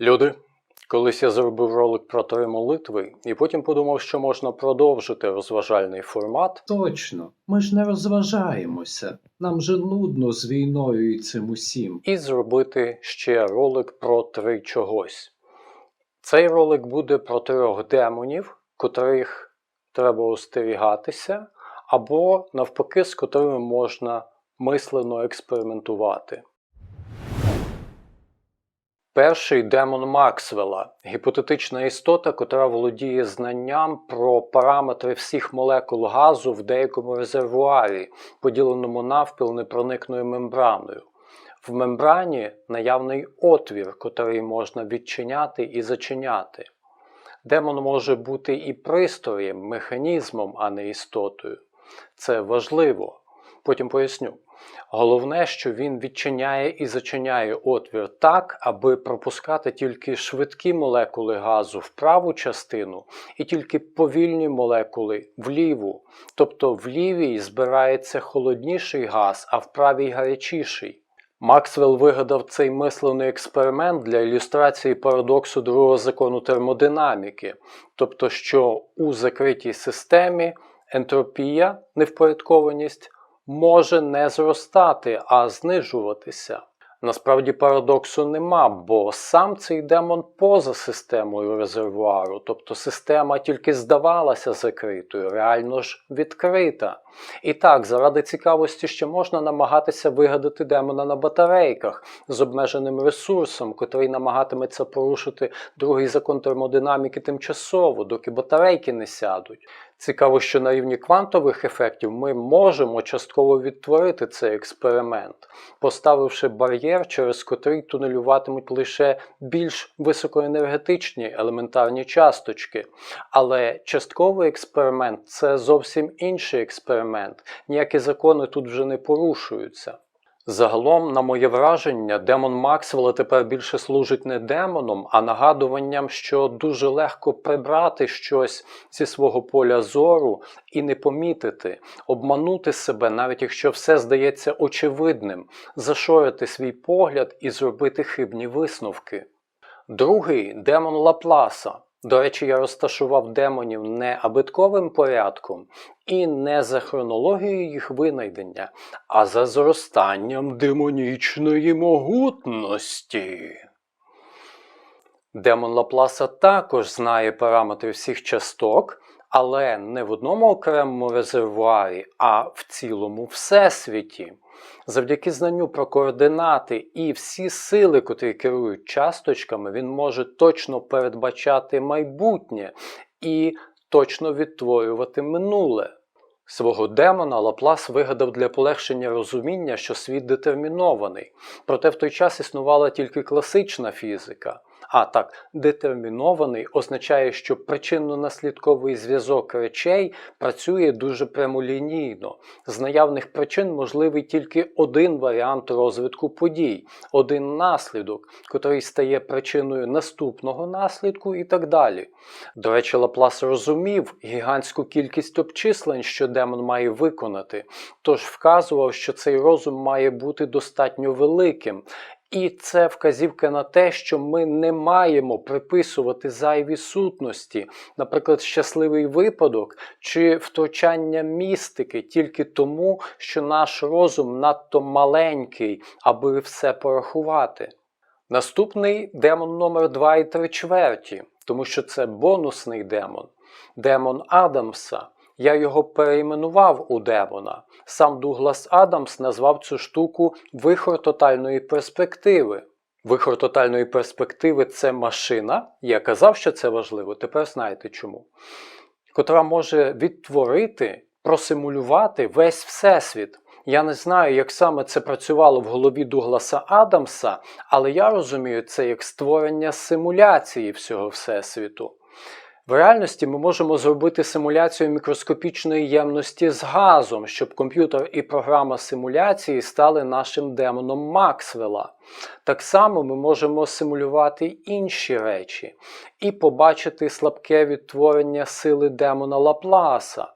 Люди, колись я зробив ролик про три молитви, і потім подумав, що можна продовжити розважальний формат. Точно, ми ж не розважаємося. Нам же нудно з війною і цим усім. і зробити ще ролик про три чогось. Цей ролик буде про трьох демонів, котрих треба остерігатися, або навпаки, з котрими можна мислено експериментувати. Перший демон Максвелла гіпотетична істота, котра володіє знанням про параметри всіх молекул газу в деякому резервуарі, поділеному навпіл непроникною мембраною. В мембрані наявний отвір, котрий можна відчиняти і зачиняти. Демон може бути і пристроєм, механізмом, а не істотою. Це важливо. Потім поясню. Головне, що він відчиняє і зачиняє отвір так, аби пропускати тільки швидкі молекули газу в праву частину і тільки повільні молекули в ліву. Тобто в лівій збирається холодніший газ, а в правій гарячіший. Максвелл вигадав цей мислений експеримент для ілюстрації парадоксу другого закону термодинаміки, тобто, що у закритій системі ентропія, невпорядкованість, може не зростати, а знижуватися. Насправді парадоксу нема, бо сам цей демон поза системою резервуару, тобто система тільки здавалася закритою, реально ж відкрита. І так, заради цікавості ще можна намагатися вигадати демона на батарейках з обмеженим ресурсом, котрий намагатиметься порушити другий закон термодинаміки тимчасово, доки батарейки не сядуть. Цікаво, що на рівні квантових ефектів ми можемо частково відтворити цей експеримент, поставивши бар'єр, через котрий тунелюватимуть лише більш високоенергетичні елементарні часточки. Але частковий експеримент це зовсім інший експеримент, ніякі закони тут вже не порушуються. Загалом, на моє враження, демон Максвелла тепер більше служить не демоном, а нагадуванням, що дуже легко прибрати щось зі свого поля зору і не помітити, обманути себе, навіть якщо все здається очевидним, зашорити свій погляд і зробити хибні висновки. Другий демон Лапласа. До речі, я розташував демонів не абитковим порядком і не за хронологією їх винайдення, а за зростанням демонічної могутності. Демон Лапласа також знає параметри всіх часток, але не в одному окремому резервуарі, а в цілому всесвіті. Завдяки знанню про координати і всі сили, котрі керують часточками, він може точно передбачати майбутнє і точно відтворювати минуле. Свого демона Лаплас вигадав для полегшення розуміння, що світ детермінований. Проте в той час існувала тільки класична фізика. А так, детермінований означає, що причинно-наслідковий зв'язок речей працює дуже прямолінійно. З наявних причин можливий тільки один варіант розвитку подій, один наслідок, котрий стає причиною наступного наслідку і так далі. До речі, Лаплас розумів гігантську кількість обчислень, що демон має виконати, тож вказував, що цей розум має бути достатньо великим. І це вказівка на те, що ми не маємо приписувати зайві сутності, наприклад, щасливий випадок чи втручання містики тільки тому, що наш розум надто маленький, аби все порахувати. Наступний демон номер 2 і 3 чверті, тому що це бонусний демон, демон Адамса. Я його перейменував у демона. Сам Дуглас Адамс назвав цю штуку вихор тотальної перспективи. Вихор тотальної перспективи це машина. Я казав, що це важливо, тепер знаєте чому. Котра може відтворити, просимулювати весь всесвіт. Я не знаю, як саме це працювало в голові Дугласа Адамса, але я розумію це як створення симуляції всього всесвіту. В реальності ми можемо зробити симуляцію мікроскопічної ємності з газом, щоб комп'ютер і програма симуляції стали нашим демоном Максвелла. Так само ми можемо симулювати інші речі і побачити слабке відтворення сили демона Лапласа.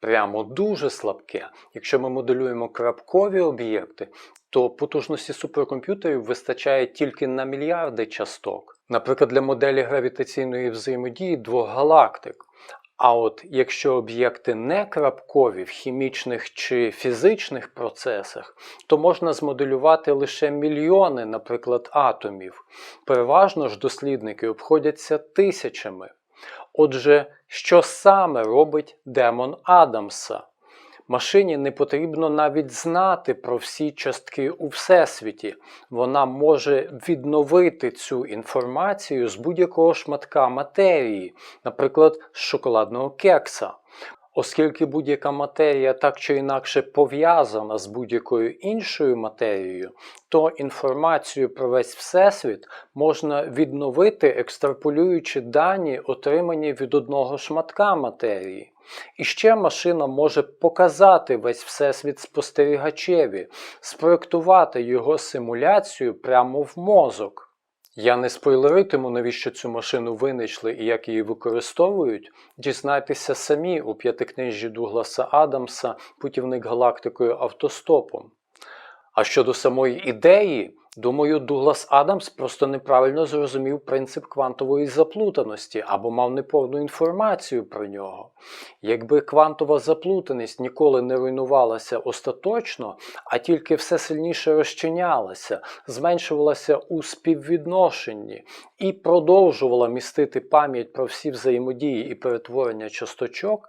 Прямо дуже слабке. Якщо ми моделюємо крапкові об'єкти, то потужності суперкомп'ютерів вистачає тільки на мільярди часток. Наприклад, для моделі гравітаційної взаємодії двох галактик. А от якщо об'єкти не крапкові в хімічних чи фізичних процесах, то можна змоделювати лише мільйони, наприклад, атомів. Переважно ж дослідники обходяться тисячами. Отже, що саме робить демон Адамса? Машині не потрібно навіть знати про всі частки у всесвіті. Вона може відновити цю інформацію з будь-якого шматка матерії, наприклад, з шоколадного кекса. Оскільки будь-яка матерія так чи інакше пов'язана з будь-якою іншою матерією, то інформацію про весь всесвіт можна відновити, екстраполюючи дані, отримані від одного шматка матерії. І ще машина може показати весь всесвіт спостерігачеві, спроектувати його симуляцію прямо в мозок. Я не спойлеритиму, навіщо цю машину винайшли і як її використовують. Дізнайтеся самі у п'ятикнижжі Дугласа Адамса Путівник галактикою автостопом. А щодо самої ідеї, думаю, Дуглас Адамс просто неправильно зрозумів принцип квантової заплутаності або мав неповну інформацію про нього. Якби квантова заплутаність ніколи не руйнувалася остаточно, а тільки все сильніше розчинялася, зменшувалася у співвідношенні і продовжувала містити пам'ять про всі взаємодії і перетворення часточок,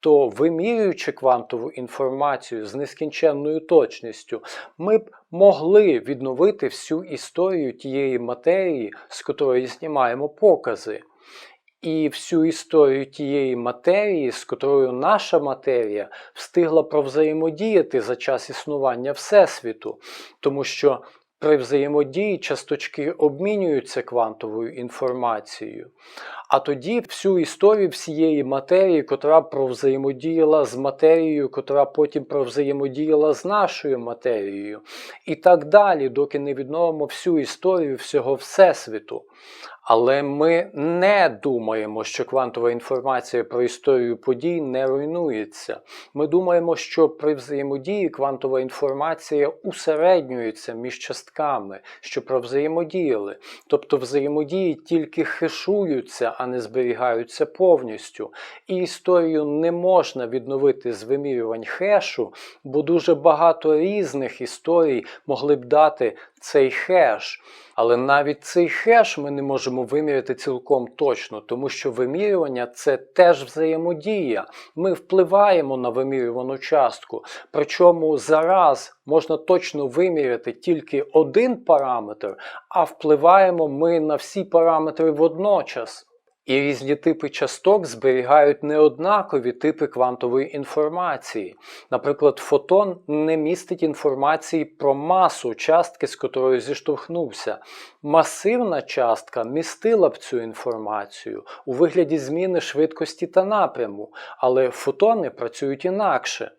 то вимірюючи квантову інформацію з нескінченною точністю, ми б могли відновити всю історію тієї матерії, з котрої знімаємо покази. І всю історію тієї матерії, з котрою наша матерія встигла провзаємодіяти за час існування Всесвіту, тому що при взаємодії часточки обмінюються квантовою інформацією. А тоді всю історію всієї матерії, котра провзаємодіяла з матерією, котра потім провзаємодіяла з нашою матерією. І так далі, доки не відновимо всю історію всього Всесвіту. Але ми не думаємо, що квантова інформація про історію подій не руйнується. Ми думаємо, що при взаємодії квантова інформація усереднюється між частками, що провзаємодіяли. Тобто взаємодії тільки хишуються, а не зберігаються повністю. І історію не можна відновити з вимірювань хешу, бо дуже багато різних історій могли б дати цей хеш. Але навіть цей хеш ми не можемо виміряти цілком точно, тому що вимірювання це теж взаємодія. Ми впливаємо на вимірювану частку. Причому зараз можна точно виміряти тільки один параметр, а впливаємо ми на всі параметри водночас. І різні типи часток зберігають неоднакові типи квантової інформації. Наприклад, фотон не містить інформації про масу частки, з котрою зіштовхнувся. Масивна частка містила б цю інформацію у вигляді зміни швидкості та напряму, але фотони працюють інакше.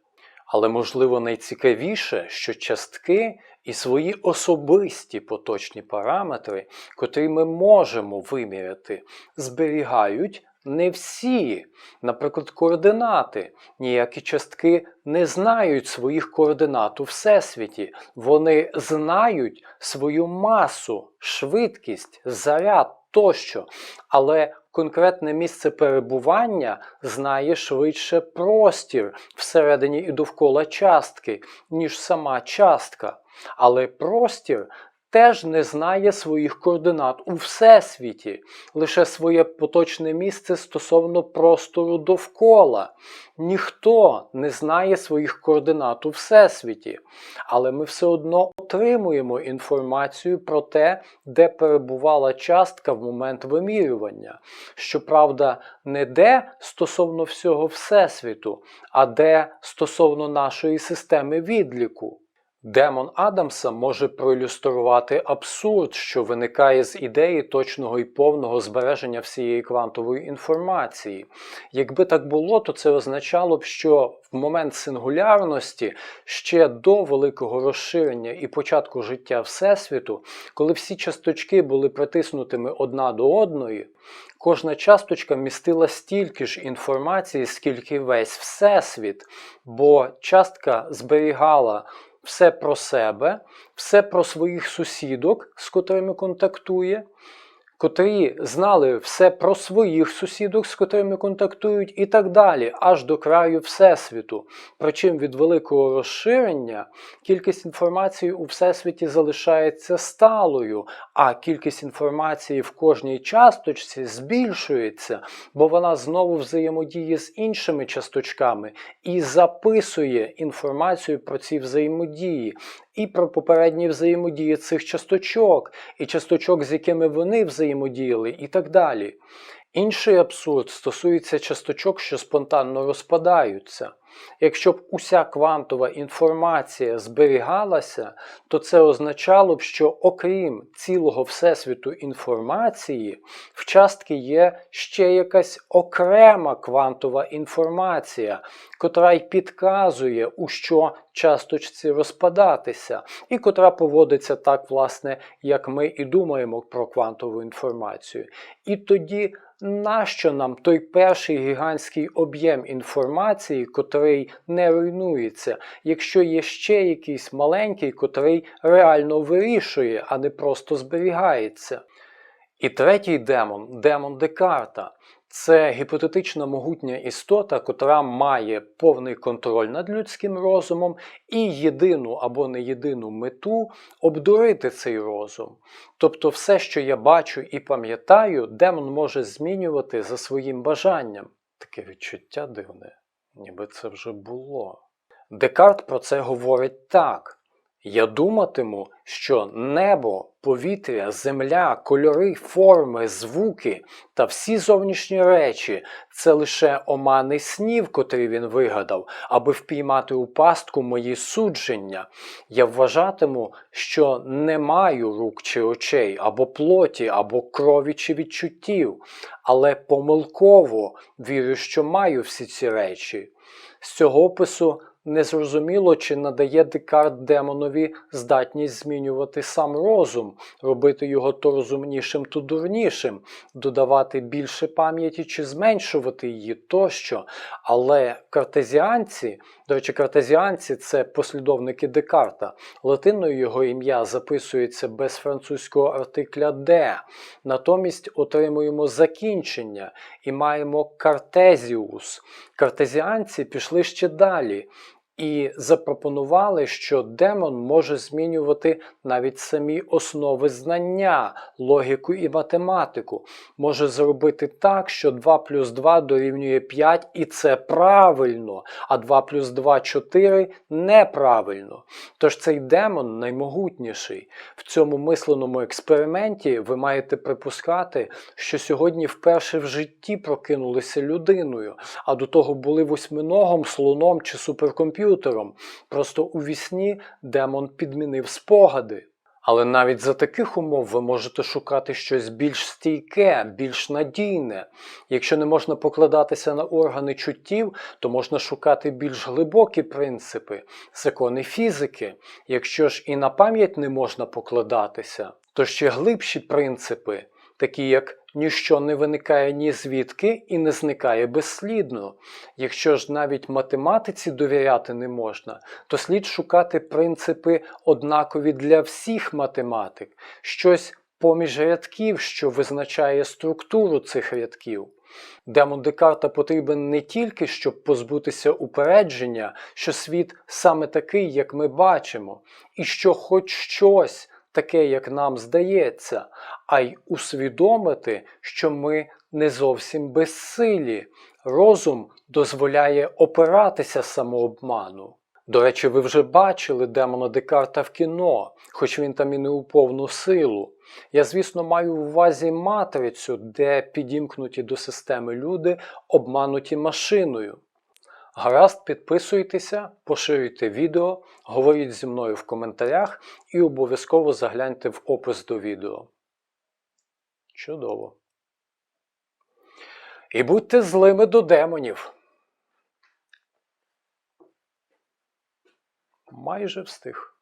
Але, можливо, найцікавіше, що частки і свої особисті поточні параметри, котрі ми можемо виміряти, зберігають не всі. Наприклад, координати. Ніякі частки не знають своїх координат у Всесвіті. Вони знають свою масу, швидкість, заряд тощо. Але конкретне місце перебування знає швидше простір всередині і довкола частки, ніж сама частка. Але простір теж не знає своїх координат у всесвіті, лише своє поточне місце стосовно простору довкола. Ніхто не знає своїх координат у всесвіті, але ми все одно отримуємо інформацію про те, де перебувала частка в момент вимірювання. Щоправда, не де стосовно всього всесвіту, а де стосовно нашої системи відліку. Демон Адамса може проілюструвати абсурд, що виникає з ідеї точного і повного збереження всієї квантової інформації. Якби так було, то це означало б, що в момент сингулярності ще до великого розширення і початку життя Всесвіту, коли всі часточки були притиснутими одна до одної, кожна часточка містила стільки ж інформації, скільки весь Всесвіт, бо частка зберігала все про себе, все про своїх сусідок, з котрими контактує, котрі знали все про своїх сусідок, з котрими контактують, і так далі, аж до краю Всесвіту. Причому від великого розширення кількість інформації у Всесвіті залишається сталою, а кількість інформації в кожній часточці збільшується, бо вона знову взаємодіє з іншими часточками і записує інформацію про ці взаємодії. І про попередні взаємодії цих часточок, і часточок, з якими вони взаємодіяли, і так далі. Інший абсурд стосується часточок, що спонтанно розпадаються. Якщо б уся квантова інформація зберігалася, то це означало б, що окрім цілого всесвіту інформації, в частки є ще якась окрема квантова інформація, котра й підказує, у що часточці розпадатися, і котра поводиться так, власне, як ми і думаємо про квантову інформацію. І тоді нащо нам той перший гігантський об'єм інформації, котрий не руйнується, якщо є ще якийсь маленький, котрий реально вирішує, а не просто зберігається? І третій демон демон Декарта. Це гіпотетична могутня істота, котра має повний контроль над людським розумом і єдину або не єдину мету обдурити цей розум. Тобто, все, що я бачу і пам'ятаю, демон може змінювати за своїм бажанням. Таке відчуття дивне, ніби це вже було. Декарт про це говорить так. Я думатиму, що небо, повітря, земля, кольори, форми, звуки та всі зовнішні речі це лише оманий снів, котрий він вигадав, аби впіймати у пастку мої судження. Я вважатиму, що не маю рук чи очей, або плоті, або крові чи відчуттів, але помилково вірю, що маю всі ці речі. З цього опису Незрозуміло, чи надає Декарт демонові здатність змінювати сам розум, робити його то розумнішим, то дурнішим, додавати більше пам'яті чи зменшувати її тощо. Але картезіанці, до речі, картезіанці це послідовники Декарта. Латиною його ім'я записується без французького артикля де. Натомість отримуємо закінчення і маємо картезіус. Картезіанці пішли ще далі і запропонували, що демон може змінювати навіть самі основи знання, логіку і математику, може зробити так, що 2 плюс 2 дорівнює 5, і це правильно, а 2 плюс 2 4 неправильно. Тож цей демон наймогутніший. В цьому мисленому експерименті ви маєте припускати, що сьогодні вперше в житті прокинулися людиною, а до того були восьминогом, слоном чи суперкомп'ютером. Просто у вісні демон підмінив спогади. Але навіть за таких умов ви можете шукати щось більш стійке, більш надійне. Якщо не можна покладатися на органи чуттів, то можна шукати більш глибокі принципи, закони фізики. Якщо ж і на пам'ять не можна покладатися, то ще глибші принципи, такі як ніщо не виникає ні звідки і не зникає безслідно. Якщо ж навіть математиці довіряти не можна, то слід шукати принципи однакові для всіх математик, щось поміж рядків, що визначає структуру цих рядків. Демон Декарта потрібен не тільки, щоб позбутися упередження, що світ саме такий, як ми бачимо, і що хоч щось таке, як нам здається, а й усвідомити, що ми не зовсім безсилі. Розум дозволяє опиратися самообману. До речі, ви вже бачили демона Декарта в кіно, хоч він там і не у повну силу. Я, звісно, маю в увазі матрицю, де підімкнуті до системи люди, обмануті машиною. Гаразд, підписуйтеся, поширюйте відео, говоріть зі мною в коментарях і обов'язково загляньте в опис до відео. Чудово. І будьте злими до демонів. Майже встиг.